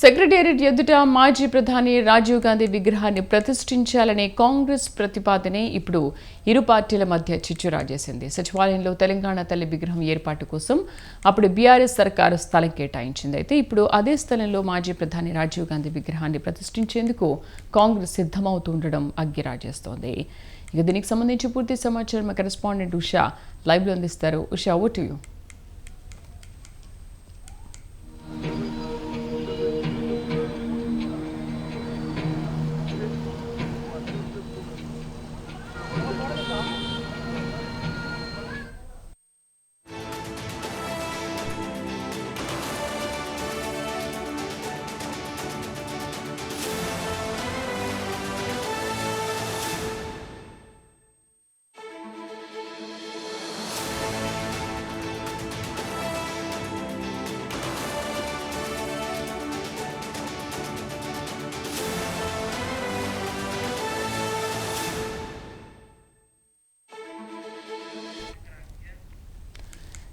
Secretariat ఎదుట మాజీ ప్రధాని రాజీవ్ గాంధీ విగ్రహాన్ని ప్రతిష్ఠించాలనే కాంగ్రెస్ ప్రతిపాదనే ఇప్పుడు ఇరు పార్టీల మధ్య చిచ్చు రాజేసింది సచివాలయంలో తెలంగాణ తల్లి విగ్రహం ఏర్పాటు కోసం అప్పుడు బీఆర్ఎస్ సర్కారు స్థలం కేటాయించింది. అయితే ఇప్పుడు అదే స్థలంలో మాజీ ప్రధాని రాజీవ్ గాంధీ విగ్రహాన్ని ప్రతిష్ఠించేందుకు కాంగ్రెస్ సిద్ధమవుతుండడం అగ్గిరాజేస్తోంది. ఇక దీనికి సంబంధించి పూర్తి సమాచారం కరెస్పాండెంట్ ఉషా లైవ్లో అందిస్తారు. ఉషా ఓ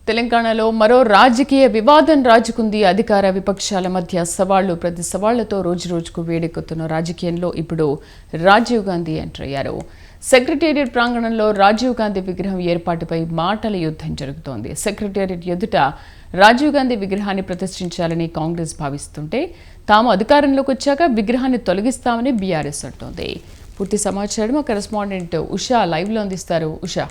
తెలంగాణలో మరో రాజకీయ వివాదం రాజుకుంది. అధికార విపక్షాల మధ్య సవాళ్ళు ప్రతి సవాళ్ళతో రోజు రోజుకు వేడెక్కుతున్న రాజకీయంలో ఇప్పుడు రాజీవ్ గాంధీ ఎంటర్ అయ్యారు. సెక్రటేరియట్ ప్రాంగణంలో రాజీవ్ గాంధీ విగ్రహం ఏర్పాటుపై మాటల యుద్ధం జరుగుతోంది. సెక్రటేరియట్ ఎదుట రాజీవ్ గాంధీ విగ్రహాన్ని ప్రతిష్ఠించాలని కాంగ్రెస్ భావిస్తుంటే తాము అధికారంలోకి వచ్చాక విగ్రహాన్ని తొలగిస్తామని బీఆర్ఎస్ అంటోంది. పూర్తి సమాచారం మా కరెస్పాండెంట్ ఉషా లైవ్లో అందిస్తారు. ఉషా.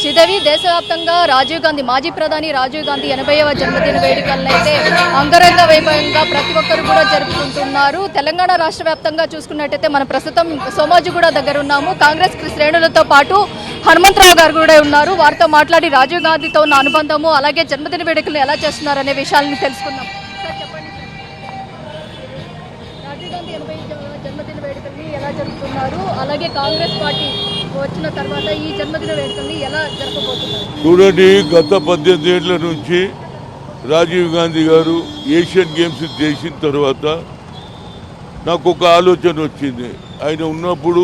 శ్రీదేవి దేశవ్యాప్తంగా రాజీవ్ గాంధీ మాజీ ప్రధాని రాజీవ్ గాంధీ ఎనభైవ జన్మదిన వేడుకలను అయితే అంగరంగ వైభవంగా ప్రతి ఒక్కరు కూడా జరుపుకుంటున్నారు. తెలంగాణ రాష్ట్ర వ్యాప్తంగా చూసుకున్నట్టయితే మనం ప్రస్తుతం సోమాజిగూడ దగ్గర ఉన్నాము కాంగ్రెస్ శ్రేణులతో పాటు హనుమంతరావు గారు కూడా ఉన్నారు. వారితో మాట్లాడి రాజీవ్ గాంధీతో ఉన్న అనుబంధము అలాగే జన్మదిన వేడుకలు ఎలా చేస్తున్నారు అనే విషయాలను తెలుసుకుందాం. రాజీవ్ గాంధీ ఎనభై జన్మదిన వేడుకల్ని ఎలా జరుపుతున్నారు? అలాగే కాంగ్రెస్ పార్టీ వచ్చిన తర్వాత ఈ జన్మదిన వేడుకల్ని ఎలా జరపబోతున్నారు? చూడండి గత పద్దెనిమిది ఏళ్ళ నుంచి రాజీవ్ గాంధీ గారు ఏషియన్ గేమ్స్ చేసిన తర్వాత నాకు ఒక ఆలోచన వచ్చింది. ఆయన ఉన్నప్పుడు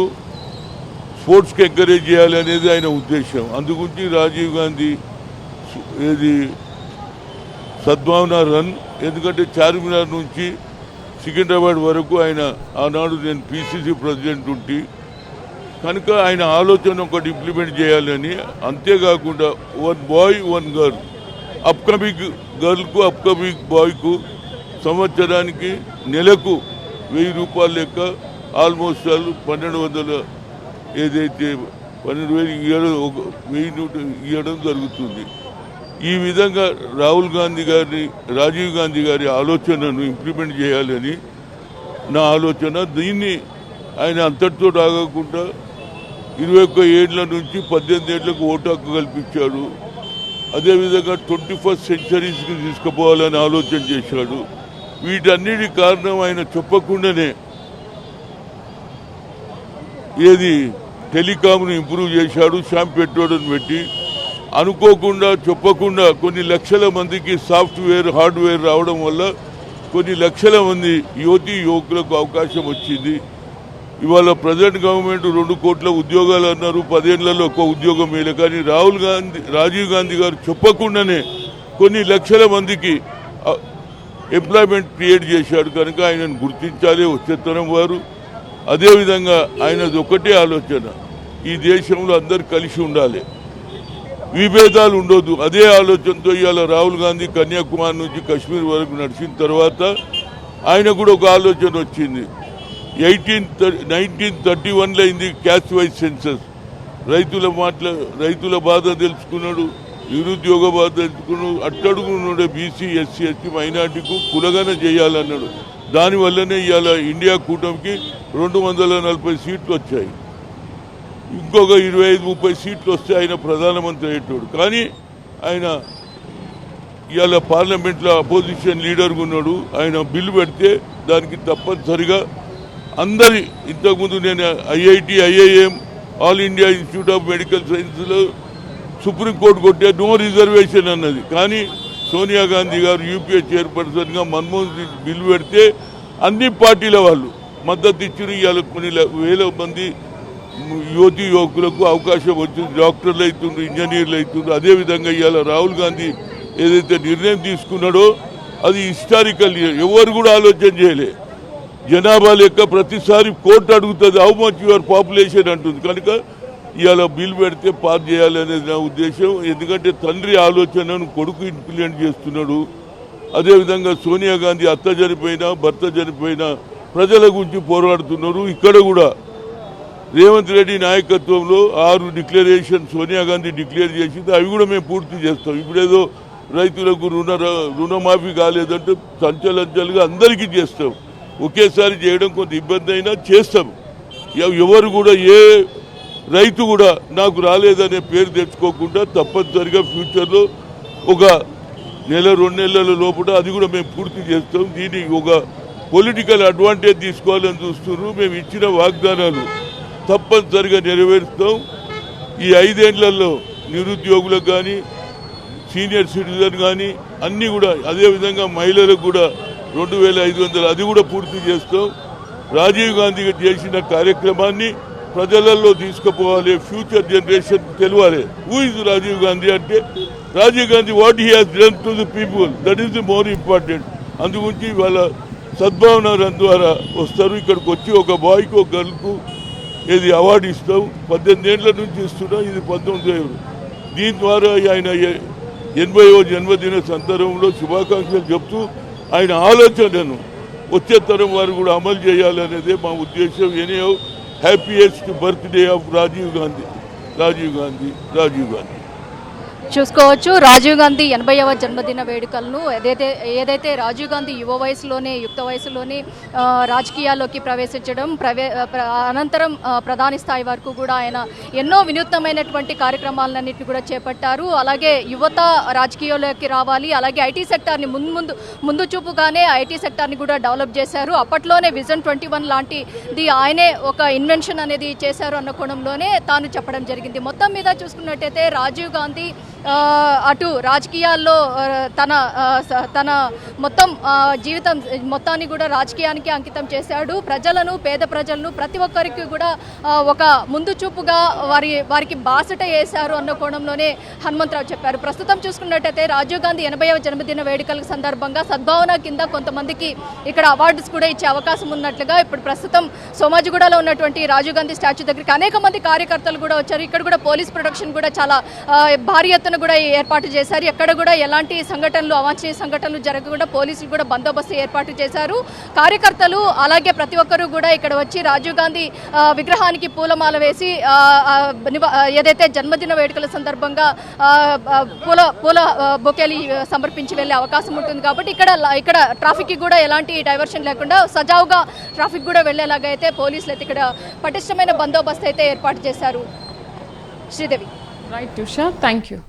స్పోర్ట్స్కి ఎంకరేజ్ చేయాలి అనేది ఆయన ఉద్దేశం. అందుగురించి రాజీవ్ గాంధీ ఏది సద్భావన రన్ ఎందుకంటే చార్మినార్ నుంచి సికింద్రాబాద్ వరకు ఆయన ఆనాడు నేను పిసిసి ప్రెసిడెంట్ ఉంటే కనుక ఆయన ఆలోచన ఒకటి ఇంప్లిమెంట్ చేయాలని అంతేకాకుండా one boy one girl upcoming గర్ల్కు upcoming బాయ్కు సంవత్సరానికి నెలకు వెయ్యి రూపాయల లెక్క ఆల్మోస్ట్ ఆల్ పన్నెండు వందల ఏదైతే పన్నెండు వేలు ఇవ్వడం ఒక వెయ్యి నూట ఇవ్వడం జరుగుతుంది. ఈ విధంగా రాహుల్ గాంధీ గారిని రాజీవ్ గాంధీ గారి ఆలోచనను ఇంప్లిమెంట్ చేయాలని నా ఆలోచన. దీన్ని ఆయన అంతటితో రాగకుండా ఇరవై ఒక్క ఏళ్ళ నుంచి పద్దెనిమిది ఏళ్ళకు ఓటు హక్కు కల్పించాడు. అదేవిధంగా ట్వంటీ ఫస్ట్ సెంచరీస్కి తీసుకుపోవాలని ఆలోచన చేశాడు. వీటన్నిటి కారణం ఆయన చెప్పకుండానే ఏది టెలికామ్ను ఇంప్రూవ్ చేశాడు షాంప్ పెట్రోల్ని పెట్టి. అనుకోకుండా చెప్పకుండా కొన్ని లక్షల మందికి సాఫ్ట్వేర్ హార్డ్వేర్ రావడం వల్ల కొన్ని లక్షల మంది యువతి యువకులకు అవకాశం వచ్చింది. ఇవాళ ప్రజెంట్ గవర్నమెంట్ రెండు కోట్ల ఉద్యోగాలు అన్నారు. పదేళ్ళలో ఒక్క ఉద్యోగం మేలే కానీ రాహుల్ గాంధీ రాజీవ్ గాంధీ గారు చెప్పకుండానే కొన్ని లక్షల మందికి ఎంప్లాయ్మెంట్ క్రియేట్ చేశాడు. కనుక ఆయనను గుర్తించాలి వచ్చేతనం వారు. అదేవిధంగా ఆయనది ఒకటే ఆలోచన. ఈ దేశంలో అందరు కలిసి ఉండాలి. విభేదాలు ఉండొద్దు. అదే ఆలోచనతో ఇవాళ రాహుల్ గాంధీ కన్యాకుమారి నుంచి కాశ్మీర్ వరకు నడిచిన తర్వాత ఆయన కూడా ఒక ఆలోచన వచ్చింది. ఎయిటీన్ నైన్టీన్ థర్టీ వన్లో అయింది క్యాస్ట్ వైజ్ సెన్సస్. రైతుల మాటల రైతుల బాధ తెలుసుకున్నాడు నిరుద్యోగ బాధ తెలుసుకున్నాడు అట్టడుగున్నాడు బీసీ ఎస్సీ ఎస్టీ మైనార్టీకు కులగన చేయాలన్నాడు. దానివల్లనే ఇవాళ ఇండియా కూటమికి రెండు వందల నలభై సీట్లు వచ్చాయి. ఇంకొక ఇరవై ఐదు ముప్పై సీట్లు వస్తే ఆయన ప్రధానమంత్రి అయ్యేటోడు. కానీ ఆయన ఇవాళ పార్లమెంట్లో అపోజిషన్ లీడర్గా ఉన్నాడు. ఆయన బిల్లు పెడితే దానికి తప్పనిసరిగా అందరి ఇంతకుముందు నేను IIT IIM all India institute of medical సైన్స్లో సుప్రీంకోర్టు కొట్టే నో రిజర్వేషన్ అన్నది. కానీ సోనియా గాంధీ గారు యూపీఏ చైర్పర్సన్గా మన్మోహన్ సింగ్ బిల్లు పెడితే అన్ని పార్టీల వాళ్ళు మద్దతు ఇచ్చిన ఇవాళ కొన్ని వేల మంది యువతి యువకులకు అవకాశం వచ్చింది. డాక్టర్లు అవుతుండ్రు ఇంజనీర్లు అవుతుండ్రు అదేవిధంగా ఇవాళ రాహుల్ గాంధీ ఏదైతే నిర్ణయం తీసుకున్నాడో అది హిస్టారికల్ ఎవరు కూడా ఆలోచన చేయలేదు జనాభా లెక్క ప్రతిసారి కోర్టు అడుగుతుంది హౌ మచ్ యువర్ పాపులేషన్ అంటుంది. కనుక ఇవాళ బిల్ పెడితే పాస్ చేయాలనేది నా ఉద్దేశం. ఎందుకంటే తండ్రి ఆలోచనను కొడుకు ఇంప్లిమెంట్ చేస్తున్నాడు. అదేవిధంగా సోనియా గాంధీ అత్త చనిపోయినా భర్త చనిపోయినా ప్రజల గురించి పోరాడుతున్నారు. ఇక్కడ కూడా రేవంత్ రెడ్డి నాయకత్వంలో ఆరు డిక్లరేషన్ సోనియా గాంధీ డిక్లేర్ చేసింది. అవి కూడా మేము పూర్తి చేస్తాం. ఇప్పుడేదో రైతులకు రుణ రుణమాఫీ కాలేదంటే సంచలంచలుగా అందరికీ చేస్తాం. ఒకేసారి చేయడం కొంత ఇబ్బంది అయినా చేస్తాం ఎవరు కూడా ఏ రైతు కూడా నాకు రాలేదనే పేరు తెచ్చుకోకుండా తప్పనిసరిగా ఫ్యూచర్లో ఒక నెల రెండు నెలల లోపల అది కూడా మేము పూర్తి చేస్తాం. దీనికి ఒక పొలిటికల్ అడ్వాంటేజ్ తీసుకోవాలని చూస్తున్నారు. మేము ఇచ్చిన వాగ్దానాలు తప్పనిసరిగా నెరవేరుస్తాం. ఈ ఐదేళ్ళలో నిరుద్యోగులకు కానీ సీనియర్ సిటిజన్ కానీ అన్నీ కూడా అదేవిధంగా మహిళలకు కూడా రెండు వేల ఐదు వందలు అది కూడా పూర్తి చేస్తాం. రాజీవ్ గాంధీ చేసిన కార్యక్రమాన్ని ప్రజలలో తీసుకుపోవాలి. ఫ్యూచర్ జనరేషన్ తెలియాలి హూ ఇస్ రాజీవ్ గాంధీ అంటే Rajiv Gandhi what he has done to the people that is the more important అందుగురించి వాళ్ళ సద్భావన ద్వారా వస్తారు. ఇక్కడికి వచ్చి ఒక బాయ్కి ఒక గర్ల్కు ఇది అవార్డు ఇస్తాం. పద్దెనిమిది ఏళ్ళ నుంచి ఇస్తున్నాం ఇది పంతొమ్మిది ఏళ్ళు. దీని ద్వారా ఆయన ఎనభైవ జన్మదిన సందర్భంలో శుభాకాంక్షలు చెప్తూ ఆయన ఆలోచనను వచ్చే తరం వారు కూడా అమలు చేయాలనేదే మా ఉద్దేశం. Any happiest birthday of Rajiv Gandhi. Rajiv Gandhi Rajiv Gandhi. చూసుకోవచ్చు. రాజీవ్ గాంధీ ఎనభైవ జన్మదిన వేడుకలను ఏదైతే ఏదైతే రాజీవ్ గాంధీ యువ వయసులోనే యుక్త వయసులోనే రాజకీయాల్లోకి ప్రవేశించడం ప్రవే అనంతరం ప్రధాని స్థాయి వరకు కూడా ఆయన ఎన్నో వినూత్నమైనటువంటి కార్యక్రమాలన్నింటినీ కూడా చేపట్టారు. అలాగే యువత రాజకీయాల్లోకి రావాలి. అలాగే ఐటీ సెక్టార్ని ముందు ముందు ముందు చూపుగానే ఐటీ సెక్టార్ని కూడా డెవలప్ చేశారు. అప్పట్లోనే విజన్ ట్వంటీ వన్ లాంటిది ఆయనే ఒక ఇన్వెన్షన్ అనేది చేశారు అన్న కోణంలోనే తాను చెప్పడం జరిగింది. మొత్తం మీద చూసుకున్నట్టయితే రాజీవ్ గాంధీ అటు రాజకీయాల్లో తన స- తన మొత్తం జీవితం మొత్తాన్ని కూడా రాజకీయానికి అంకితం చేశాడు. ప్రజలను పేద ప్రజలను ప్రతి ఒక్కరికి కూడా ఒక ముందు చూపుగా వారి వారికి బాసట వేశారు అన్న కోణంలోనే హనుమంతరావు చెప్పారు. ప్రస్తుతం చూసుకున్నట్టయితే రాజీవ్ గాంధీ ఎనభైవ జన్మదిన వేడుకల సందర్భంగా సద్భావన కింద కొంతమందికి ఇక్కడ అవార్డ్స్ కూడా ఇచ్చే అవకాశం ఉన్నట్లుగా ఇప్పుడు ప్రస్తుతం సోమాజిగూడలో ఉన్నటువంటి రాజీవ్ గాంధీ స్టాచ్యూ దగ్గరికి అనేక మంది కార్యకర్తలు కూడా వచ్చారు. ఇక్కడ కూడా పోలీస్ ప్రొడక్షన్ కూడా చాలా భారీ ఎత్తున కూడా ఏర్పాటు చేశారు. ఎక్కడ కూడా ఎలాంటి సంఘటనలు అవాంఛనీయ సంఘటనలు జరగకుండా పోలీసులు కూడా బందోబస్తు ఏర్పాటు చేశారు. కార్యకర్తలు అలాగే ప్రతి ఒక్కరూ కూడా ఇక్కడ వచ్చి రాజీవ్ గాంధీ విగ్రహానికి పూలమాల వేసి ఏదైతే జన్మదిన వేడుకల సందర్భంగా పూల పూల బొకేలు సమర్పించి వెళ్ళే అవకాశం ఉంటుంది కాబట్టి ఇక్కడ ఇక్కడ ట్రాఫిక్ కూడా ఎలాంటి డైవర్షన్ లేకుండా సజావుగా ట్రాఫిక్ కూడా వెళ్ళేలాగా అయితే పోలీసులు అయితే ఇక్కడ పటిష్టమైన బందోబస్తు అయితే ఏర్పాటు చేశారు. Sridevi. Right Usha thank you